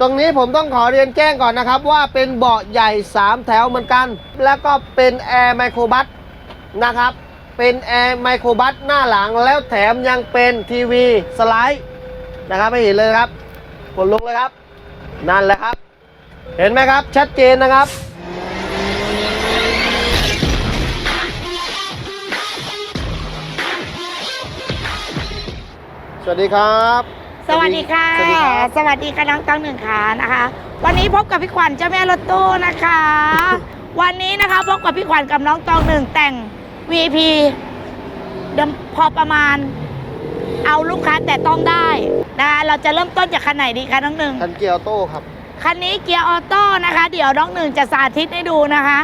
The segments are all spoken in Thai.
ตรงนี้ผมต้องขอเรียนแจ้งก่อนนะครับ ว่าเป็นเบาะใหญ่ 3 แถวเหมือนกัน แล้วก็เป็นแอร์ไมโครบัสนะครับ เป็นแอร์ไมโครบัสหน้าหลังแล้วแถมยังเป็นทีวีสไลด์นะครับไม่เห็นเลยครับกดลงเลยครับ นั่นแหละครับ เห็นไหมครับชัดเจนนะครับสวัสดีครับ สวัสดีค่ะ สวัสดีครับ สวัสดีค่ะน้องต้องหนึ่งค่ะนะคะ วันนี้พบกับพี่ขวัญเจ้าแม่รถตู้นะคะ วันนี้นะคะพบกับพี่ขวัญกับน้องตองหนึ่งแต่ง VIP เดิมพอประมาณ เอาลูกค้าแต่ต้องได้นะคะเราจะเริ่มต้นจากคันไหนดีคะน้องหนึ่ง คันเกียร์ออโต้ครับ คันนี้เกียร์ออโต้นะคะ เดี๋ยวน้องหนึ่งจะสาธิตให้ดูนะคะ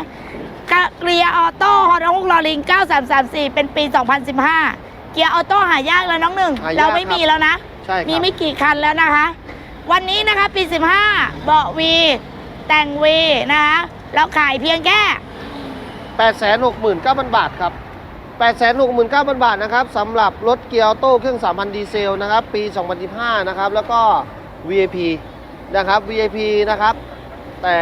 กะเกียร์ออโต้ฮอนด้าฮุกลอลิง 9334 เป็นปี 2015 เกียร์ออโต้หายากแล้วน้องหนึ่ง หายาก เราไม่ครับมีแล้วนะ ใช่ครับ มีไม่กี่คันแล้วนะคะ วันนี้นะคะปี 15 เบาะวี แต่งวีนะคะเราขายเพียงแค่ 869,000 บาทครับ 869,000 บาทนะครับสำหรับรถเกียร์ออโต้เครื่อง 3,000 ดีเซลนะครับ ปี 2015 นะครับ แล้วก็ VIP นะครับ VIP นะครับ แต่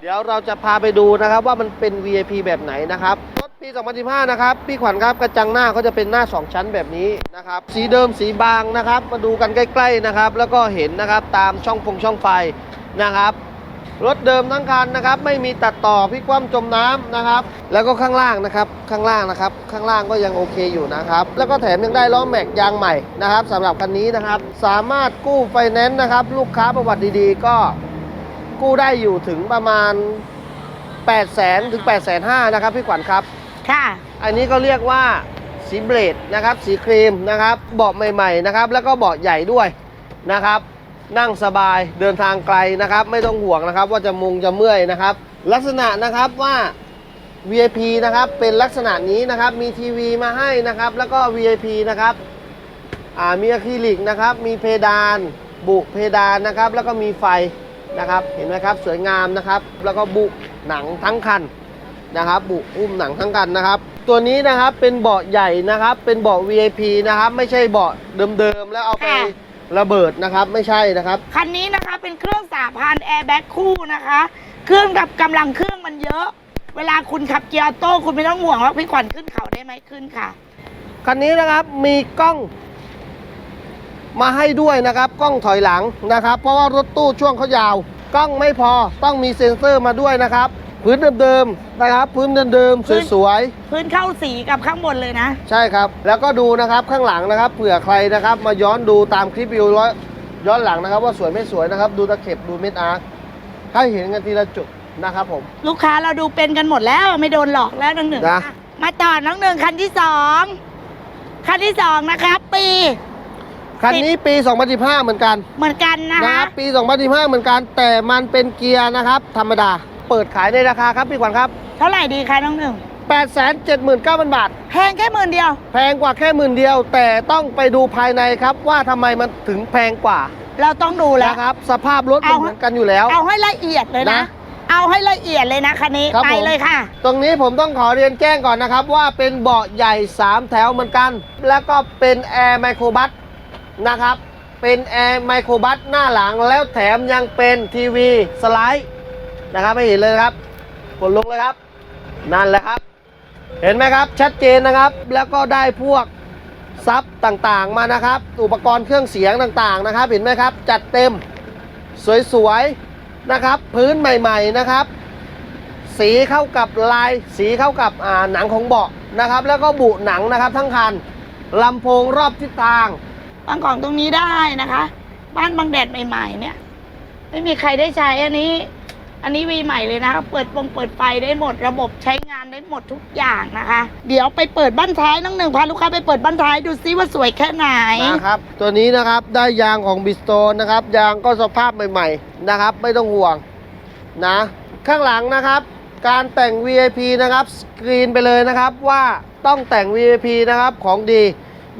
เดี๋ยวเราจะพาไปดูนะครับว่ามันเป็น VIP แบบไหนนะครับ รถปี 2015 นะครับ พี่ขวัญครับกระจังหน้าเขาจะเป็นหน้า 2 ชั้นแบบนี้ นะครับ สีเดิมสีบางนะครับ มาดูกันใกล้ๆนะครับ แล้วก็เห็นนะครับตามช่องพงช่องไฟนะครับรถเดิมทั้งคันนะครับ ไม่มีตัดต่อพลิกคว่ำจมน้ำนะครับ แล้วก็ข้างล่างนะครับ ข้างล่างนะครับ ข้างล่างก็ยังโอเคอยู่นะครับ แล้วก็แถมยังได้ล้อแม็กยางใหม่นะครับสำหรับคันนี้นะครับ สามารถกู้ไฟแนนซ์นะครับ ลูกค้าประวัติดีๆ ก็กู้ได้อยู่ถึงประมาณ 8 0 0 0 0 0ถึง8 5 0 0 0นะครับพี่ขวัญครับ ค่ะ อันนี้ก็เรียกว่า สีเบรดนะครับ สีครีมนะครับ เบาะใหม่ๆนะครับ แล้วก็เบาะใหญ่ด้วยนะครับ นั่งสบายเดินทางไกลนะครับ ไม่ต้องห่วงนะครับ ว่าจะมุงจะเมื่อยนะครับ ลักษณะนะครับว่า VIP นะครับเป็นลักษณะนี้นะครับ มีทีวีมาให้นะครับ แล้วก็ VIP นะครับมีอะคริลิกนะครับ มีเพดานบุเพดานนะครับ แล้วก็มีไฟนะครับ เห็นไหมครับ สวยงามนะครับ แล้วก็บุหนังทั้งคันนะครับ บุอุ้มหนังทั้งกันนะครับ ตัวนี้นะครับเป็นเบาะใหญ่นะครับ เป็นเบาะ VIP นะครับ ไม่ใช่เบาะเดิมๆแล้วเอาไปค่ะ ระเบิดนะครับ ไม่ใช่นะครับ คันนี้นะคะเป็นเครื่องสาพันแอร์แบ็กคู่นะคะ เครื่องกับกำลังเครื่องมันเยอะ เวลาคุณขับเกียร์ออโต้คุณไม่ต้องห่วงว่าพี่ขวัญขึ้นเขาได้ไหมขึ้นค่ะ คันนี้นะครับมีกล้อง มาให้ด้วยนะครับ กล้องถอยหลังนะครับ เพราะว่ารถตู้ช่วงเขายาว กล้องไม่พอต้องมีเซ็นเซอร์มาด้วยนะครับ พื้นเดิมๆนะครับ พื้นเดิมพื้น ๆสวยๆพื้นเข้าสีกับข้างบนเลยนะใช่ครับ แล้วก็ดูนะครับข้างหลังนะครับเผื่อใครนะครับ มาย้อนดูตามคลิปวิวแล้วย้อนหลังนะครับ ว่าสวยไม่สวยนะครับ ดูตะเข็บดูเม็ดอาร์คให้เห็นกันทีละจุดนะครับผม ลูกค้าเราดูเป็นกันหมดแล้วไม่โดนหลอกแล้วน้องหนึ่งนะมาต่อน้องหนึ่งคันที่สองคันที่สองนะครับ ปี คันนี้ปี 2015 เหมือนกันเหมือนกันนะนะคะครับปี 2015 เหมือนกัน แต่มันเป็นเกียร์นะครับ ธรรมดา เปิดขายในราคาครับพี่ขวัญครับ เท่าไหร่ดีคะน้องหนึ่ง879,000 บาท แพงแค่หมื่นเดียว แพงกว่าแค่หมื่นเดียว แต่ต้องไปดูภายในครับว่าทำไมมันถึงแพงกว่าเราต้องดูแล้ว นะครับ สภาพรถมันเอา เหมือนกันอยู่แล้ว เอาให้ละเอียดเลยนะ นะเอาให้ละเอียดเลยนะคันนี้ครับไปผม เลยค่ะ ตรงนี้ผมต้องขอเรียนแจ้งก่อนนะครับ ว่าเป็นเบาะใหญ่ 3 แถวเหมือนกัน แล้วก็เป็นแอร์ไมโครบัสนะครับ เป็นแอร์ไมโครบัสหน้าหลังแล้วแถมยังเป็นทีวีสไลด์ นะครับไม่เห็นเลยครับกดลงเลยครับ นั่นแหละครับ เห็นไหมครับชัดเจนนะครับ แล้วก็ได้พวกซับต่างๆมานะครับ อุปกรณ์เครื่องเสียงต่างๆนะครับ เห็นไหมครับ จัดเต็มสวยๆนะครับ พื้นใหม่ๆนะครับ สีเข้ากับลายสีเข้ากับหนังของเบาะนะครับ แล้วก็บุหนังนะครับ ทั้งคันลำโพงรอบทิศทางบางของตรงนี้ได้นะคะ บ้านบางแดดใหม่ ๆ เนี่ย ไม่มีใครได้ใช้อันนี้ อันนี้วีใหม่เลยนะคะเปิดปงเปิดไฟได้หมดระบบใช้งานได้หมดทุกอย่างนะคะ เดี๋ยวไปเปิดบ้านท้ายน้องหนึ่งพาลูกค้าไปเปิดบ้านท้ายดูซิว่าสวยแค่ไหนนะครับ ตัวนี้นะครับได้ยางของบิสโตนนะครับ ยางก็สภาพใหม่ๆนะครับ ไม่ต้องห่วงนะ ข้างหลังนะครับ การแต่ง VIP นะครับสกรีนไปเลยนะครับว่าต้องแต่ง VIP นะครับของดี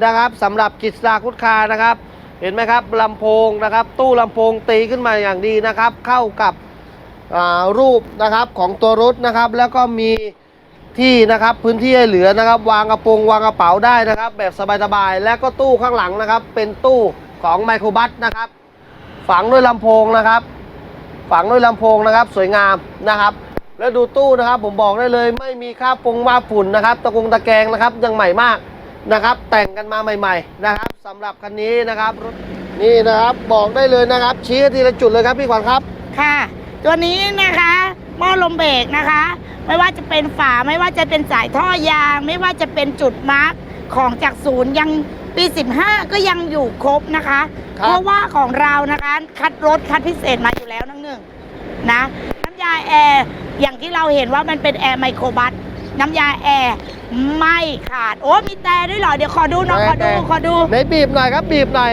นะครับสำหรับกิจสาคุดคานะครับ เห็นไหมครับลำโพงนะครับ ตู้ลำโพงตีขึ้นมาอย่างดีนะครับ เข้ากับ รูปนะครับของตัวรถนะครับ แล้วก็มีที่นะครับพื้นที่ให้เหลือนะครับ วางกระโปรงวางกระเป๋าได้นะครับ แบบสบายๆและก็ตู้ข้างหลังนะครับ เป็นตู้ของไมโครบัสนะครับ ฝังด้วยลำโพงนะครับ ฝังด้วยลำโพงนะครับ สวยงามนะครับ แล้วดูตู้นะครับ ผมบอกได้เลยไม่มีค่าปงมาฝุ่นนะครับ ตะกงตะแกรงนะครับยังใหม่มากนะครับ แต่งกันมาใหม่ ๆ นะครับสำหรับคันนี้นะครับรถนี่นะครับบอกได้เลยนะครับ ชี้ทีละจุดเลยครับพี่ขวัญครับค่ะ ตัวนี้นะคะหม้อลมเบรกนะคะ ไม่ว่าจะเป็นฝาไม่ว่าจะเป็นสายท่อยาง ไม่ว่าจะเป็นจุดมาร์กของจากศูนย์ยังปี 15 ก็ยังอยู่ครบนะคะครับเพราะว่าของเรานะคะคัดรถคัดพิเศษมาอยู่แล้วนั่งหนึ่งนะน้ำยาแอร์อย่างที่เราเห็นว่ามันเป็นแอร์ไมโครบัสน้ำยาแอร์ไม่ขาด โอ้มีแต่ด้วยเหรอ เดี๋ยวขอดูน้องขอดูขอดูไหนบีบหน่อยครับบีบหน่อย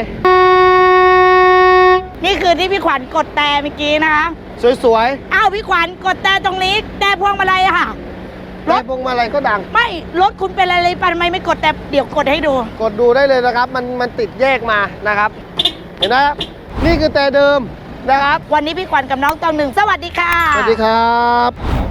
นี่คือที่พี่ขวัญกดแต่เมื่อกี้นะคะ สวยอ้าวพี่ขวัญกดแต่ตรงนี้แต่พวงมาลัยอะค่ะ ๆรแต่ถ พวงมาลัยก็ดัง ไม่รถคุณเป็นอะไรไปทำไมไม่กดแต่เดี๋ยวกดให้ดู กดดูได้เลยนะครับ มันมันติดแยกมานะครับ เห็นไหมครับนี่คือแต่เดิมนะครับ วันนี้พี่ขวัญกับน้องตองหนึ่งสวัสดีค่ะ สวัสดีครับ